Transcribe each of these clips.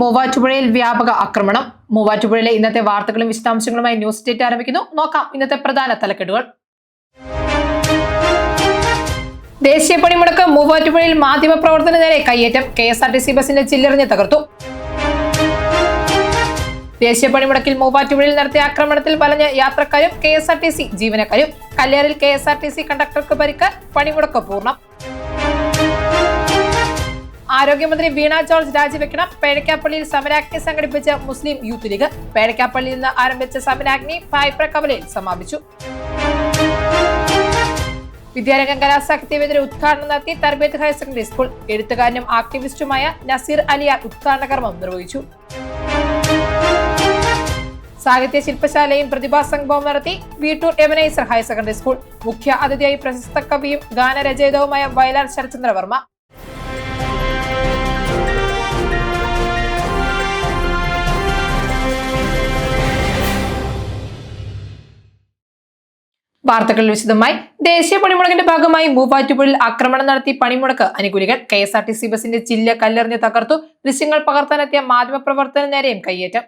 മൂവാറ്റുപുഴയിൽ വ്യാപക ആക്രമണം. മൂവാറ്റുപുഴയിലെ ഇന്നത്തെ വാർത്തകളും വിശദാംശങ്ങളുമായി ന്യൂസ് ഡേറ്റ് ആരംഭിക്കുന്നു. നോക്കാം ഇന്നത്തെ പ്രധാന തലക്കെട്ടുകൾ ദേശീയ പണിമുടക്ക് മൂവാറ്റുപുഴയിൽ മാധ്യമപ്രവർത്തന നേരെ കയ്യേറ്റം. K S R T C ബസിന്റെ ചില്ലെറിഞ്ഞ് തകർത്തു. ദേശീയ പണിമുടക്കിൽ മൂവാറ്റുപുഴയിൽ നടത്തിയ ആക്രമണത്തിൽ വലഞ്ഞ യാത്രക്കാരും K S R T C ജീവനക്കാരും. കല്ലേറിൽ K S R T C കണ്ടക്ടർക്ക് പരിക്ക്. പണിമുടക്ക് പൂർണം. ആരോഗ്യമന്ത്രി വീണ ജോർജ് രാജിവെക്കണം. പേഴക്കാപ്പള്ളിയിൽ സമരാജ്ഞി സംഘടിപ്പിച്ച മുസ്ലിം യൂത്ത് ലീഗ്. പേഴക്കാപ്പള്ളിയിൽ നിന്ന് ആരംഭിച്ച സമരാജ്ഞി ഫൈപ്ര കവലയിൽ സമാപിച്ചു. വിദ്യാരംഗം കലാസാഹിത്യവേദിയുടെ ഉദ്ഘാടനം നടത്തി തർബേത്ത് ഹയർ സെക്കൻഡറി സ്കൂൾ. എഴുത്തുകാരനും ആക്ടിവിസ്റ്റുമായ നസീർ അലിയാർ ഉദ്ഘാടന കർമ്മം നിർവഹിച്ചു. സാഹിത്യ ശില്പശാലയും പ്രതിഭാ സംഗമവും നടത്തി Veettoor Ebenezer higher secondary school. മുഖ്യ അതിഥിയായി പ്രശസ്ത കവിയും ഗാനരചയിതാവുമായ വയലാർ ശരചന്ദ്രവർമ്മ വാർത്തകൾ വിശദമായി. ദേശീയ പണിമുടക്കിന്റെ ഭാഗമായി മൂവാറ്റുപുഴയിൽ ആക്രമണം നടത്തി പണിമുടക്ക്. അനുകൂലികൾ K S R T C ബസിന്റെ ചില്ല കല്ലെറിഞ്ഞ് തകർത്തു. ദൃശ്യങ്ങൾ പകർത്താനെത്തിയ മാധ്യമപ്രവർത്തന നേരെയും കയ്യേറ്റം.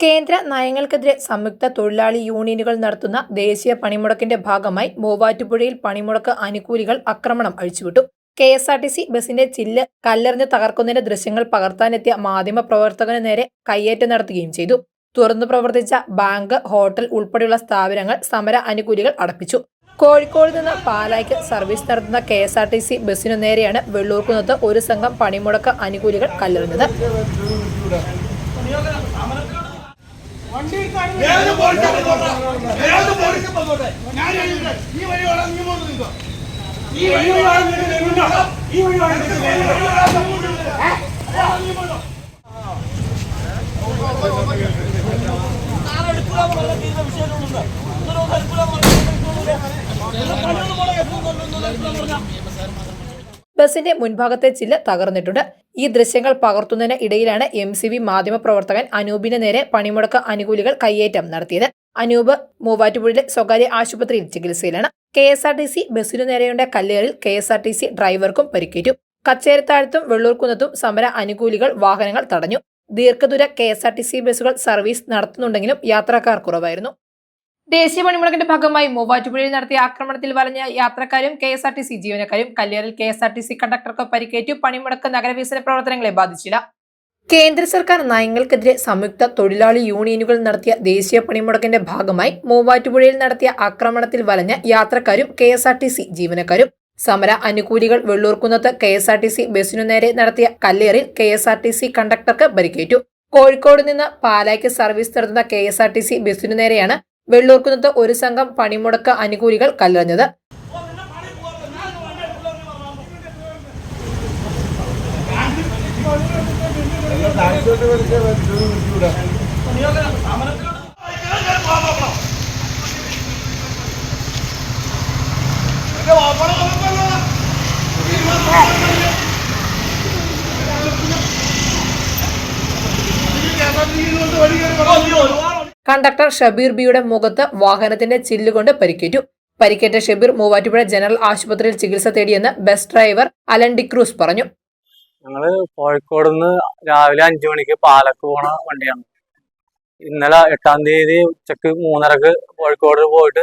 കേന്ദ്ര നയങ്ങൾക്കെതിരെ സംയുക്ത തൊഴിലാളി യൂണിയനുകൾ നടത്തുന്ന ദേശീയ പണിമുടക്കിന്റെ ഭാഗമായി മൂവാറ്റുപുഴയിൽ പണിമുടക്ക് അനുകൂലികൾ ആക്രമണം അഴിച്ചുവിട്ടു. K S R T C ബസിന്റെ ചില്ല് കല്ലെറിഞ്ഞ് തകർക്കുന്നതിന്റെ ദൃശ്യങ്ങൾ പകർത്താനെത്തിയ മാധ്യമപ്രവർത്തകന് നേരെ കയ്യേറ്റം നടത്തുകയും ചെയ്തു. തുറന്നു പ്രവർത്തിച്ച ബാങ്ക് ഹോട്ടൽ ഉൾപ്പെടെയുള്ള സ്ഥാപനങ്ങൾ സമര അനുകൂലികൾ അടപ്പിച്ചു. കോഴിക്കോട് നിന്ന് പാലായ്ക്ക് സർവീസ് നടത്തുന്ന K S R T C ബസ്സിനു നേരെയാണ് വെള്ളൂർക്കുന്നത്ത് ഒരു സംഘം പണിമുടക്ക് അനുകൂലികൾ കല്ലെറിഞ്ഞത്. ഏത് ബസിന്റെ മുൻഭാഗത്തെ ചില്ല് തകർന്നിട്ടുണ്ട്. ഈ ദൃശ്യങ്ങൾ പകർത്തുന്നതിന് ഇടയിലാണ് എം സി വി മാധ്യമപ്രവർത്തകൻ അനൂപിന് നേരെ പണിമുടക്ക് അനുകൂലികൾ കയ്യേറ്റം നടത്തിയത്. അനൂപ് മൂവാറ്റുപുഴയിലെ സ്വകാര്യ ആശുപത്രിയിൽ ചികിത്സയിലാണ്. K S R T C ബസിനു നേരെയുണ്ട കല്ലേറിൽ K S R T C ഡ്രൈവർക്കും പരിക്കേറ്റു. കച്ചേരിത്താഴത്തും വെള്ളൂർക്കുന്നത്തും സമര അനുകൂലികൾ വാഹനങ്ങൾ തടഞ്ഞു. ദീർഘദൂര K S R T C ബസ്സുകൾ സർവീസ് നടത്തുന്നുണ്ടെങ്കിലും യാത്രക്കാർ കുറവായിരുന്നു. ദേശീയ പണിമുടക്കിന്റെ ഭാഗമായി മൂവാറ്റുപുഴയിൽ നടത്തിയ ആക്രമണത്തിൽ വലഞ്ഞ യാത്രക്കാരും K S R T C ജീവനക്കാരും കല്ലേറിൽ K S R T C കണ്ടക്ടർക്ക് പരിക്കേറ്റു പണിമുടക്ക് നഗരവികസന പ്രവർത്തനങ്ങളെ ബാധിച്ചില്ല. കേന്ദ്ര സർക്കാർ നയങ്ങൾക്കെതിരെ സംയുക്ത തൊഴിലാളി യൂണിയനുകൾ നടത്തിയ ദേശീയ പണിമുടക്കിന്റെ ഭാഗമായി മൂവാറ്റുപുഴയിൽ നടത്തിയ ആക്രമണത്തിൽ വലഞ്ഞ യാത്രക്കാരും K S R T C ജീവനക്കാരും സമര അനുകൂലികൾ വെള്ളൂർക്കുന്നത്ത് K S R T C ബസിനു നേരെ നടത്തിയ കല്ലേറിൽ K S R T C കണ്ടക്ടർക്ക് പരിക്കേറ്റു. കോഴിക്കോട് നിന്ന് പാലായ്ക്ക് സർവീസ് നടത്തുന്ന K S R T C ബസിനു നേരെയാണ് വെള്ളൂർക്കുന്നത്ത് ഒരു സംഘം പണിമുടക്ക് അനുകൂലികൾ കല്ലെറിഞ്ഞത് പോകാം. എന്റെ വാപ്പാടെ നോക്കല്ലോ. ഈ കേരളത്തിൽ ഇങ്ങോട്ട് വഴി കയറി വന്നു. കണ്ടക്ടർ ഷബീർ ബിയുടെ മുഖത്ത് വാഹനത്തിന്റെ ചില്ലുകൊണ്ട് പരിക്കേറ്റു. പരിക്കേറ്റ ഷബീർ മൂവാറ്റുപുഴ ജനറൽ ആശുപത്രിയിൽ ചികിത്സ തേടിയെന്ന് ബസ് ഡ്രൈവർ അലൻ ഡിക്രൂസ് പറഞ്ഞു. ഞങ്ങൾ കോഴിക്കോട് നിന്ന് രാവിലെ അഞ്ചു മണിക്ക് പാലക്ക് പോണ വണ്ടിയാണ്. ഇന്നലെ എട്ടാം തീയതി ഉച്ചയ്ക്ക് മൂന്നരക്ക് കോഴിക്കോട് പോയിട്ട്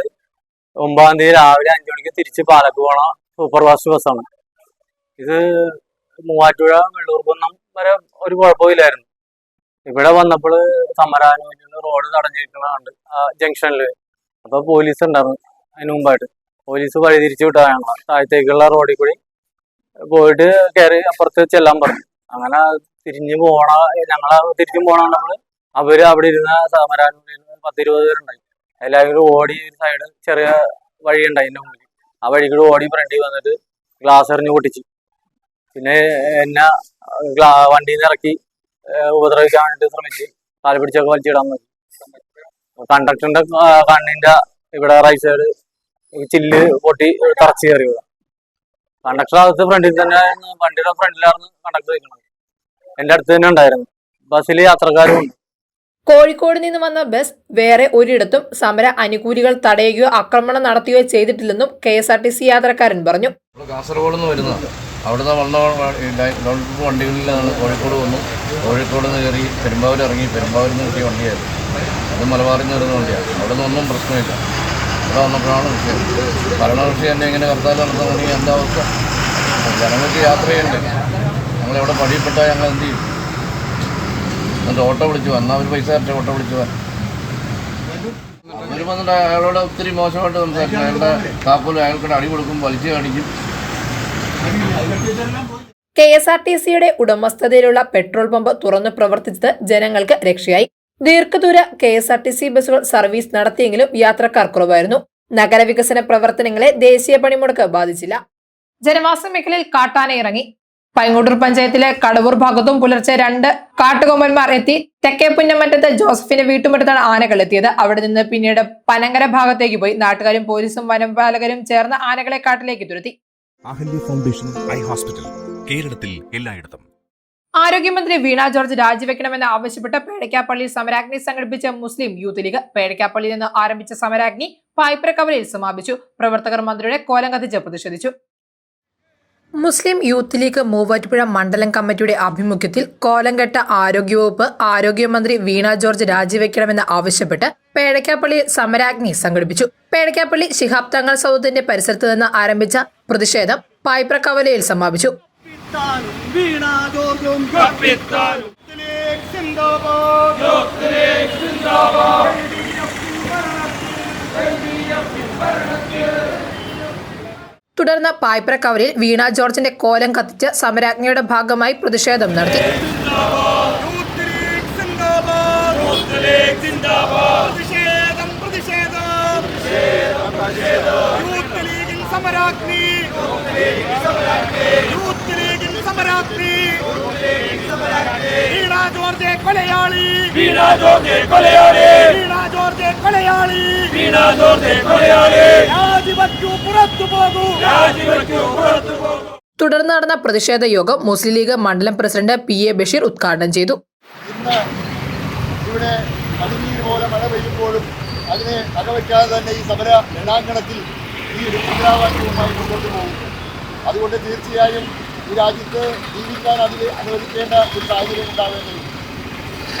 ഒമ്പതാം തീയതി രാവിലെ അഞ്ചു മണിക്ക് തിരിച്ച് പാലക്ക് പോണ. സൂപ്പർ ഫാസ്റ്റ് ബസ്സാണ് ഇത് മൂവാറ്റുപുഴ വെള്ളൂർകുന്നം വരെ ഒരു കുഴപ്പമില്ലായിരുന്നു. ഇവിടെ വന്നപ്പോൾ സമരാനുകൂലികൾ റോഡ് തടഞ്ഞിരിക്കുന്നതുണ്ട് ആ ജംഗ്ഷനിൽ അപ്പൊ പോലീസ് ഉണ്ടായിരുന്നു അതിന് മുമ്പായിട്ട്. പോലീസ് വഴി തിരിച്ചു വിട്ടതാണ് താഴത്തേക്കുള്ള റോഡിൽ കൂടി പോയിട്ട് കയറി അപ്പുറത്ത് ചെല്ലാൻ പറഞ്ഞു. അങ്ങനെ തിരിഞ്ഞു പോണ ഞങ്ങളെ തിരിച്ചു പോണ അവർ അവിടെ ഇരുന്ന സമരാനുകൂലികൾ പത്തിരുപത് പേരുണ്ടായി. എല്ലാവരും ഓടി ഒരു സൈഡ് ചെറിയ വഴി ഉണ്ടായി എന്റെ മുമ്പിൽ. ആ വഴിക്കൂടെ ഓടി ഫ്രണ്ടിൽ വന്നിട്ട് ഗ്ലാസ് എറിഞ്ഞ് പൊട്ടിച്ചു. പിന്നെ എന്നെ ഗ്ലാ വണ്ടിയിൽ നിന്ന് ഇറക്കി ഉപദ്രവിക്കാൻ വേണ്ടിട്ട് ശ്രമിച്ച്. കാൽ പിടിച്ചൊക്കെ വലിച്ചിടാൻ നോക്കി കണ്ടക്ടറിന്റെ കണ്ണിന്റെ ഇവിടെ റൈറ്റ് സൈഡ് ചില്ല് പൊട്ടി തറച്ചു കയറി കണ്ടക്ടർ അകത്ത് ഫ്രണ്ടിൽ തന്നെ വണ്ടിയുടെ ഫ്രണ്ടിലായിരുന്നു കണ്ടക്ടർ നിൽക്കുന്നത്. എന്റെ അടുത്ത് തന്നെ ഉണ്ടായിരുന്നു. ബസ്സിൽ യാത്രക്കാരും ഉണ്ട്. കോഴിക്കോട് നിന്ന് വന്ന ബസ് വേറെ ഒരിടത്തും സമര അനുകൂലികൾ തടയുകയോ ആക്രമണം നടത്തുകയോ ചെയ്തിട്ടില്ലെന്നും K S R T C യാത്രക്കാരൻ പറഞ്ഞു. കാസർഗോഡ് നിന്ന് അവിടുന്ന് വന്ന വണ്ടികളിലാണ് കോഴിക്കോട് വന്നു. കോഴിക്കോട് നിന്ന് കയറി പെരുമ്പാവൂർ ഇറങ്ങി പെരുമ്പാവൂരിൽ നിന്ന് കിട്ടിയ വണ്ടിയായിരുന്നു. അത് മലബാറിൽ നിന്ന് വരുന്ന വണ്ടിയാണ് അവിടെ നിന്നൊന്നും പ്രശ്നമില്ല. ഇവിടെ വന്നപ്പോഴാണ് വിഷയം. ഭരണകക്ഷി തന്നെ ഇങ്ങനെ ഹർത്താൽ നടത്തുന്നുണ്ടെങ്കിൽ എന്താ അവസ്ഥ? ജനങ്ങൾക്ക് യാത്ര ചെയ്യണ്ടേ? ഞങ്ങളെവിടെ പടിയപ്പെട്ടാൽ ഞങ്ങൾ എന്ത് ചെയ്യും? എന്നിട്ട് ഓട്ടോ വിളിച്ചു വന്നാ അവർ പൈസ തരട്ടെ ഓട്ടോ വിളിച്ചു അവർ വന്നിട്ട് അയാളോട് ഒത്തിരി മോശമായിട്ട് സംസാരിക്കും. അയാളുടെ കാപ്പോലും അയാൾക്കിടെ അടി കൊടുക്കും വലിച്ചു കാണിക്കും. കെ എസ് ആർ ടി സിയുടെ ഉടമസ്ഥതയിലുള്ള പെട്രോൾ പമ്പ് തുറന്നു പ്രവർത്തിച്ചത് ജനങ്ങൾക്ക് രക്ഷയായി. ദീർഘദൂര K S R T C ബസ്സുകൾ സർവീസ് നടത്തിയെങ്കിലും യാത്രക്കാർ കുറവായിരുന്നു. നഗരവികസന പ്രവർത്തനങ്ങളെ ദേശീയ പണിമുടക്ക് ബാധിച്ചില്ല. ജനവാസ മേഖലയിൽ കാട്ടാന ഇറങ്ങി. പൈങ്ങോട്ടൂർ പഞ്ചായത്തിലെ കടവൂർ ഭാഗത്തും പുലർച്ചെ രണ്ട് കാട്ടുകൊമ്പന്മാർ എത്തി. തെക്കേ പുന്നമറ്റത്ത് ജോസഫിന്റെ വീട്ടുമുറ്റത്താണ് ആനകൾ എത്തിയത്. അവിടെ നിന്ന് പിന്നീട് പനങ്കര ഭാഗത്തേക്ക് പോയി. നാട്ടുകാരും പോലീസും വനപാലകരും ചേർന്ന് ആനകളെ കാട്ടിലേക്ക് തുരത്തി. അഹല്യ ഫൗണ്ടേഷൻ ഐ ഹോസ്പിറ്റൽ കേരളത്തിൽ എല്ലായിടത്തും. ആരോഗ്യമന്ത്രി വീണ ജോർജ് രാജിവെക്കണമെന്ന് ആവശ്യപ്പെട്ട് പേടക്കാപ്പള്ളിയിൽ സമരാഗ്നി സംഘടിപ്പിച്ച മുസ്ലിം യൂത്ത് ലീഗ് പേടക്കാപ്പള്ളിയിൽ നിന്ന് ആരംഭിച്ച സമരാഗ്നി പായ്പ്രക്കവലയിൽ സമാപിച്ചു. പ്രവർത്തകർ മന്ത്രിയുടെ കോലം കത്തിച്ച് പ്രതിഷേധിച്ചു. മുസ്ലിം യൂത്ത് ലീഗ് മൂവാറ്റുപുഴ മണ്ഡലം കമ്മിറ്റിയുടെ ആഭിമുഖ്യത്തിൽ കോലംകെട്ട ആരോഗ്യവകുപ്പ് ആരോഗ്യമന്ത്രി വീണ ജോർജ് രാജിവെക്കണമെന്ന് ആവശ്യപ്പെട്ട് പേടക്കാപ്പള്ളി സമരാഗ്നി സംഘടിപ്പിച്ചു. പേടക്കാപ്പള്ളി ശിഹാബ് തങ്ങൾ സൗദത്തിന്റെ പരിസരത്ത് നിന്ന് ആരംഭിച്ച പ്രതിഷേധം പായ്പ്രക്കവലയിൽ സമാപിച്ചു. കപ്പിത്താനും വീണ ജോർജും കപ്പിത്താനും സിന്ദാബാദ് തുടർന്ന് പായ്പ്രക്കവലയിൽ വീണ ജോർജിന്റെ കോലം കത്തിച്ച് സമരാജ്ഞയുടെ ഭാഗമായി പ്രതിഷേധം നടത്തി. സമരാഗ്നി യൂത്ത് സമരാഗ്നി വീണ ജോർജ് കൊലയാളി. വീണ ജോർജെ കൊലയാളി. വീണ ജോർജ് കൊലയാളി. വീണാ ജോർജ് കൊലയാളി. രാജിവെക്കൂ പുറത്തു പോകൂ. രാജിവെക്കൂ പുറത്തു പോകൂ. തുടർന്ന് നടന്ന പ്രതിഷേധ യോഗം മുസ്ലിം ലീഗ് മണ്ഡലം പ്രസിഡന്റ് പി എ ബഷീർ ഉദ്ഘാടനം ചെയ്തു. ഇന്ന് ഇവിടെ പതിനീര് പോലെ മഴ പെയ്യുമ്പോഴും അതിനെ അകവയ്ക്കാതെ തന്നെ ഈ സമര രണാങ്കണത്തിൽ ഈ ഒരു മുദ്രാവാക്യവുമായി മുന്നോട്ട് പോകും. അതുകൊണ്ട് തീർച്ചയായും ഈ രാജ്യത്ത് ജീവിക്കാൻ അതിൽ അനുവദിക്കേണ്ട ഒരു സാഹചര്യം ഉണ്ടാവേണ്ടതുണ്ട്.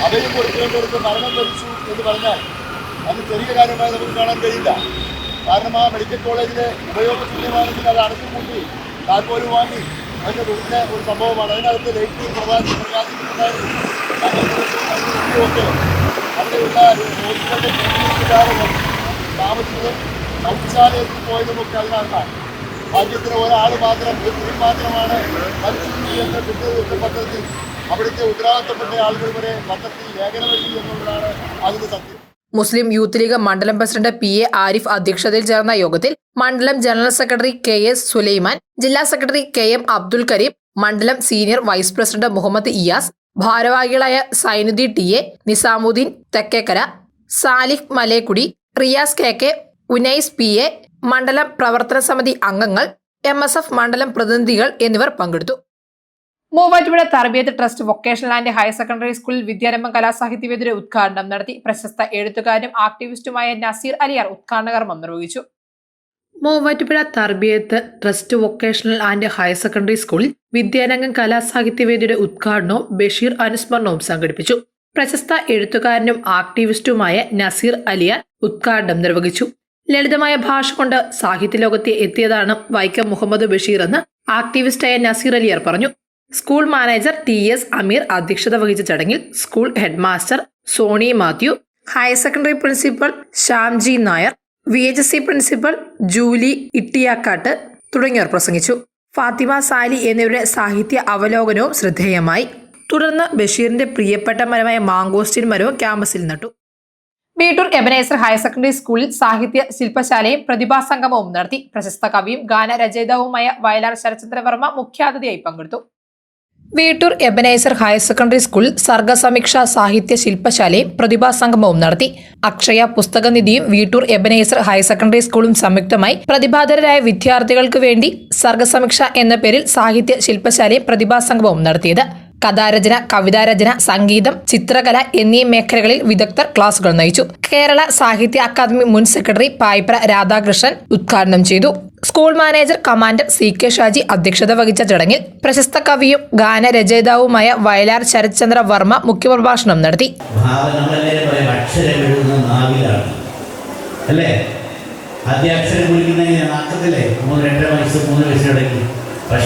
അവരും കൊടുക്കേണ്ടവർക്ക് മരണം വരിച്ചു എന്ന് പറഞ്ഞാൽ അത് ചെറിയ കാര്യമായി നമുക്ക് കാണാൻ കഴിയില്ല. കാരണം ആ മെഡിക്കൽ കോളേജിലെ ഉപയോഗശൂന്യമാണെങ്കിൽ അത് അടച്ചുപൂട്ടി താക്കോൽ വാങ്ങി അതിന്റെ വീട്ടിലെ ഒരു സംഭവമാണ്. അതിനകത്ത് ലൈറ്റ് പ്രകാശം പ്രകാശിക്കുന്നുണ്ടായിരുന്നു താമസിച്ചതും. ശൗചാലയത്തിൽ പോയതുമൊക്കെ അതിനകത്താണ്. ഭാഗ്യത്തിന് ഒരാൾ മാത്രം ഒരു സ്ത്രീ മാത്രമാണ് കിട്ടിയത് കിട്ടിയ പത്രത്തിൽ. അവിടുത്തെ ഉത്തരവാദിത്തപ്പെട്ട ആളുകൾ വരെ പത്രത്തിൽ ലേഖനം എഴുതി എന്നുള്ളതാണ് അതിന് സത്യം. മുസ്ലിം യൂത്ത് ലീഗ് മണ്ഡലം പ്രസിഡന്റ് പി എ ആരിഫ് അധ്യക്ഷതയിൽ ചേർന്ന യോഗത്തിൽ മണ്ഡലം general secretary K S Sulaiman ജില്ലാ secretary K M Abdul Kareem മണ്ഡലം senior vice president Muhammad Iyas ഭാരവാഹികളായ Sainudheen T A Nizamudheen Thekkekara Salih Malekudi Riyas K K Unais P A മണ്ഡലം പ്രവർത്തന സമിതി അംഗങ്ങൾ എം മണ്ഡലം പ്രതിനിധികൾ എന്നിവർ പങ്കെടുത്തു. Muvattupuzha Tharbiyath trust vocational and higher secondary സ്കൂളിൽ വിദ്യാരംഭം കലാസാഹിത്യവേദിയുടെ ഉദ്ഘാടനം നടത്തി പ്രശസ്ത എഴുത്തുകാരനും ആക്ടിവിസ്റ്റുമായ നസീർ അലിയാർ ഉദ്ഘാടന കർമ്മം നിർവഹിച്ചു. Muvattupuzha Tharbiyath trust vocational and higher secondary സ്കൂളിൽ വിദ്യാരംഗം കലാസാഹിത്യവേദിയുടെ ഉദ്ഘാടനവും ബഷീർ അനുസ്മരണവും സംഘടിപ്പിച്ചു. പ്രശസ്ത എഴുത്തുകാരനും ആക്ടിവിസ്റ്റുമായ നസീർ അലിയാർ ഉദ്ഘാടനം നിർവഹിച്ചു. ലളിതമായ ഭാഷ കൊണ്ട് സാഹിത്യലോകത്തെ എത്തിയതാണ് വൈക്കം മുഹമ്മദ് ബഷീർ എന്ന് ആക്ടിവിസ്റ്റായ നസീർ അലിയാർ പറഞ്ഞു. School manager T S Ameer അധ്യക്ഷത വഹിച്ച ചടങ്ങിൽ school head master Soni Mathew higher secondary principal Shyamji Nair V H S C principal Julie Ittiyakkattu തുടങ്ങിയവർ പ്രസംഗിച്ചു. ഫാത്തിമ സാലി എന്നിവരുടെ സാഹിത്യ അവലോകനവും ശ്രദ്ധേയമായി. തുടർന്ന് ബഷീറിന്റെ പ്രിയപ്പെട്ട മരമായ മാങ്കോസ്റ്റിൻ മരവും ക്യാമ്പസിൽ നട്ടു. ബീട്ടൂർ എബനേസർ ഹയർ സെക്കൻഡറി സ്കൂളിൽ സാഹിത്യ ശില്പശാലയും പ്രതിഭാസംഗമവും നടത്തി. പ്രശസ്ത കവിയും ഗാനരചയിതാവുമായ വയലാർ ശരചന്ദ്രവർമ്മ മുഖ്യാതിഥിയായി പങ്കെടുത്തു. Veettoor Ebenezer higher secondary school സർഗസമീക്ഷ സാഹിത്യ ശില്പശാലയും പ്രതിഭാസംഗമവും നടത്തി. അക്ഷയ പുസ്തകനിധിയും വീട്ടൂർ എബനൈസർ ഹയർ സെക്കൻഡറി സ്കൂളും സംയുക്തമായി പ്രതിഭാധരരായ വിദ്യാർത്ഥികൾക്ക് വേണ്ടി സർഗസമീക്ഷ എന്ന പേരിൽ സാഹിത്യ ശില്പശാലയും പ്രതിഭാസംഗമവും നടത്തിയത്. കഥാരചന കവിതാരചന സംഗീതം ചിത്രകല എന്നീ മേഖലകളിൽ വിദഗ്ധർ ക്ലാസുകൾ നയിച്ചു. കേരള സാഹിത്യ അക്കാദമി മുൻ സെക്രട്ടറി പായ്പ്ര രാധാകൃഷ്ണൻ ഉദ്ഘാടനം ചെയ്തു. School manager commander C K Shaji അധ്യക്ഷത വഹിച്ച ചടങ്ങിൽ പ്രശസ്ത കവിയും ഗാനരചയിതാവുമായ വയലാർ ശരത്ചന്ദ്ര വർമ്മ മുഖ്യപ്രഭാഷണം നടത്തി. അല്ലേ?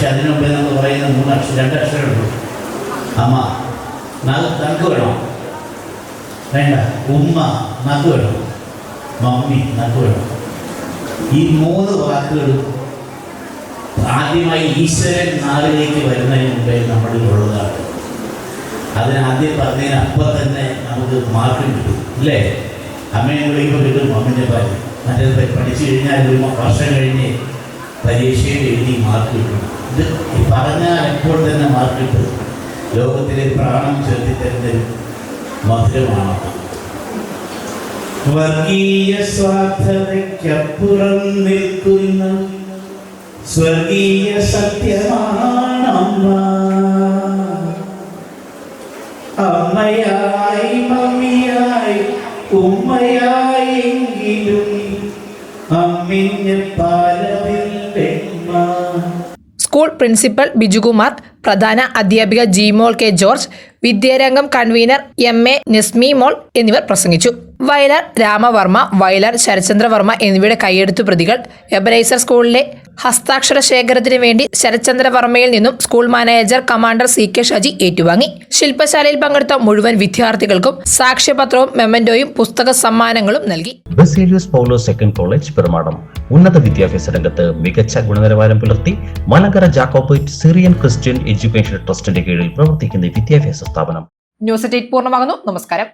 അതിനു മുമ്പേ നമ്മൾ പറയുന്ന മൂന്ന് അക്ഷരം രണ്ട് അമ്മ വേണ്ട. ഉമ്മ മമ്മി ഈ മൂന്ന് വാക്കുകളും ആദ്യമായി ഈശ്വരൻ നാളിലേക്ക് വരുന്നതിന് മുമ്പേ നമ്മളിൽ ഉള്ളതാണ്. അതിന് ആദ്യം പറഞ്ഞതിന് അപ്പം തന്നെ നമുക്ക് മാർക്ക് കിട്ടും അല്ലേ? അമ്മയെ വിളിക്കുമ്പോൾ കിട്ടും അമ്മന്റെ പാൽ മറ്റേ പഠിച്ചു കഴിഞ്ഞാൽ ഒരു വർഷം കഴിഞ്ഞ് പരീക്ഷയിൽ എഴുതി മാർക്ക് കിട്ടും. ഇത് പറഞ്ഞാൽ എപ്പോൾ തന്നെ മാർക്ക് കിട്ടും? ലോകത്തിലെ പ്രാണം ചെലുത്തിത്തരുന്ന മധുരമാണ് വർഗീയ സ്വാർത്ഥതയ്ക്കപ്പുറം നിൽക്കുന്ന സ്വർഗീയ സത്യമാണമ്മ. അമ്മയായി മമ്മിയായി ഉമ്മയായെങ്കിലും അമ്മിഞ്ഞ പാലമില്ല സ്കൂൾ പ്രിൻസിപ്പൽ ബിജുകുമാർ പ്രധാന അധ്യാപിക Jimol K George Vidyarangam convener M A Nesmi Mol എന്നിവർ പ്രസംഗിച്ചു. വയലാർ രാമവർമ്മ വയലാർ ശരചന്ദ്രവർമ്മ എന്നിവയുടെ കൈയെടുത്തു പ്രതികൾ എബനൈസർ സ്കൂളിലെ ഹസ്താക്ഷര ശേഖരത്തിന് വേണ്ടി ശരചന്ദ്രവർമ്മയിൽ നിന്നും school manager commander C K Shaji ഏറ്റുവാങ്ങി. ശില്പശാലയിൽ പങ്കെടുത്ത മുഴുവൻ വിദ്യാർത്ഥികൾക്കും സാക്ഷ്യപത്രവും മെമ്മന്റോയും പുസ്തക സമ്മാനങ്ങളും നൽകി. Second college Perumadam. ഉന്നത വിദ്യാഭ്യാസ രംഗത്ത് മികച്ച ഗുണനിലവാരം പുലർത്തി Malankara Jacobite Syrian Christian education ട്രസ്റ്റിന്റെ കീഴിൽ പ്രവർത്തിക്കുന്ന വിദ്യാഭ്യാസ സ്ഥാപനം. ന്യൂസ് എയ്റ്റ് പൂർണമാകുന്നു. നമസ്കാരം.